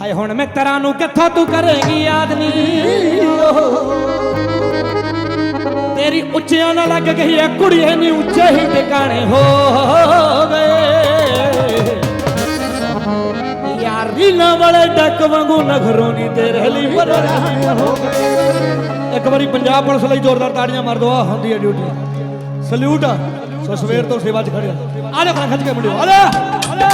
ਹਾਏ, ਹੁਣ ਮਿੱਤਰਾਂ ਨੂੰ ਕਿੱਥੋਂ ਤੂੰ ਕਰੇਗੀ ਯਾਦ ਨਹੀਂ ਤੇਰੀ ਉੱਚਿਆਂ ਨਾਲ ਲੱਗ ਗਈ ਐ, ਕੁੜੀਏ ਨੀ ਉੱਚੇ ਹੀ ਟਿਕਾਣੇ ਹੋ ਗਏ। ਯਾਰੀ ਨਾ ਵਾਲੇ ਡੱਕ ਵਾਂਗੂ ਨਖਰੋਂ ਨੀ ਤੇਰੇ ਲਈ ਬਰਾਨੇ ਹੋ ਗਏ। ਇੱਕ ਵਾਰੀ ਪੰਜਾਬ ਪੁਲਿਸ ਲਈ ਜ਼ੋਰਦਾਰ ਤਾੜੀਆਂ ਮਾਰ ਦੋ ਆ ਹੁੰਦੀ ਹੈ ਡਿਊਟੀ। ਸਲੂਟ ਆ। ਸੋ ਸਵੇਰ ਤੋਂ ਸੇਵਾ 'ਚ ਖੜਿਆ ਆ। ਲੈ ਖੱਜ ਕੇ ਮੁੰਡਿਓ ਆ ਲੈ। ਆ ਲੈ।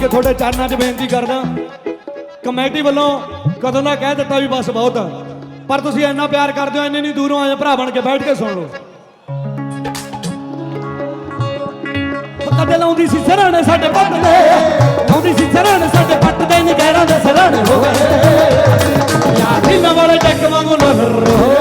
ਕੇ ਤੁਹਾਡੇ ਚਰਨਾਂ 'ਚ ਬੇਨਤੀ ਕਰਦਾ। ਕਮੇਟੀ ਵੱਲੋਂ ਕਦੋਂ ਦਾ ਕਹਿ ਦਿੱਤਾ ਵੀ ਬਸ ਬਹੁਤ ਆ। ਪਰ ਤੁਸੀਂ ਇੰਨਾ ਪਿਆਰ ਕਰਦੇ ਹੋ, ਇੰਨੇ ਨਹੀਂ ਦੂਰੋਂ ਆਏ ਭਰਾ ਬਣ ਕੇ ਬੈਠ ਕੇ ਸੁਣ ਲਓ। ਕਦੇ ਲਾਉਂਦੀ ਸੀ ਸਰਾਣੇ ਸਾਡੇ ਪੱਟ ਦੇ। ਲਾਉਂਦੀ ਸੀ ਸਰਾਣੇ ਸਾਡੇ ਪੱਟ ਦੇ ਨੀ ਦੇ ਸਰਾਣੇ ਹੋ ਗਏ। ਯਾਰ ਦਿਨਾਂ ਵਾਲੇ ਡੱਕ ਵਾਂਗੂ ਨਜ਼ਰ ਯਾਰ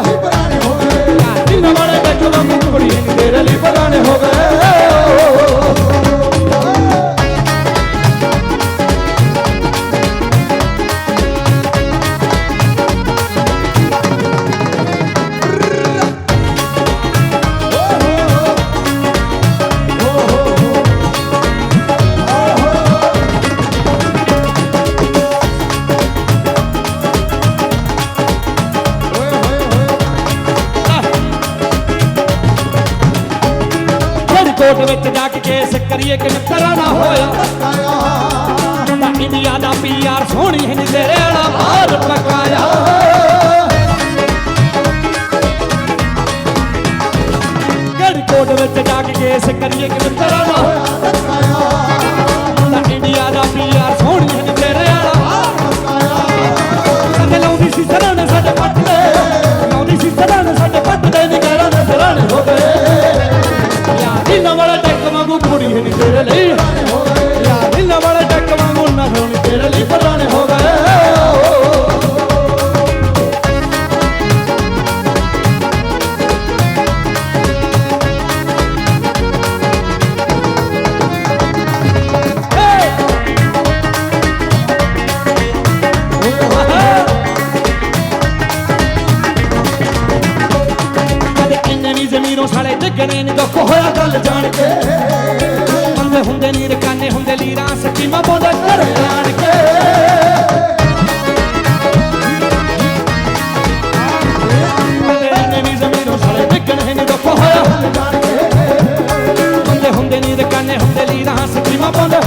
ਕੋਰਟ ਵਿੱਚ ਜਾ ਕੇ ਕੇਸ ਕਰੀਏ ਕਿ ਮਿੱਤਰਾਂ ਨਾ ਹੋਇਆ। ਤਾਂ ਇੰਡੀਆ ਦਾ ਪੀਆਰ ਸੋਹਣੀ ਹੈ ਤੇਰੇ ਵਾਲਾ ਬਾਹਰ ਪਕਾਇਆ। ਜਿਹੜੀ ਕੋਰਟ ਵਿੱਚ ਜਾ ਕੇ ਕੇਸ ਕਰੀਏ ਕਿ ਮਿੱਤਰਾ ਨਾ ਹੋਇਆ? ਹੋਇਆ ਗੱਲ ਜਾਣ ਕੇ। ਬੰਦੇ ਹੁੰਦੇ ਨੀਰ ਕਾਨੇ ਹੁੰਦੇ ਲੀਰਾਂ, ਸੱਚੀ ਮਾਂ ਬੋਲਦਾ ਕਰ ਜਾਣ ਕੇ। ਹੁੰਦੇ ਨੀਰ ਕਾਨੇ ਹੁੰਦੇ ਲੀਰਾਂ, ਸੱਚੀ ਮਾਂ ਬੋਲਦਾ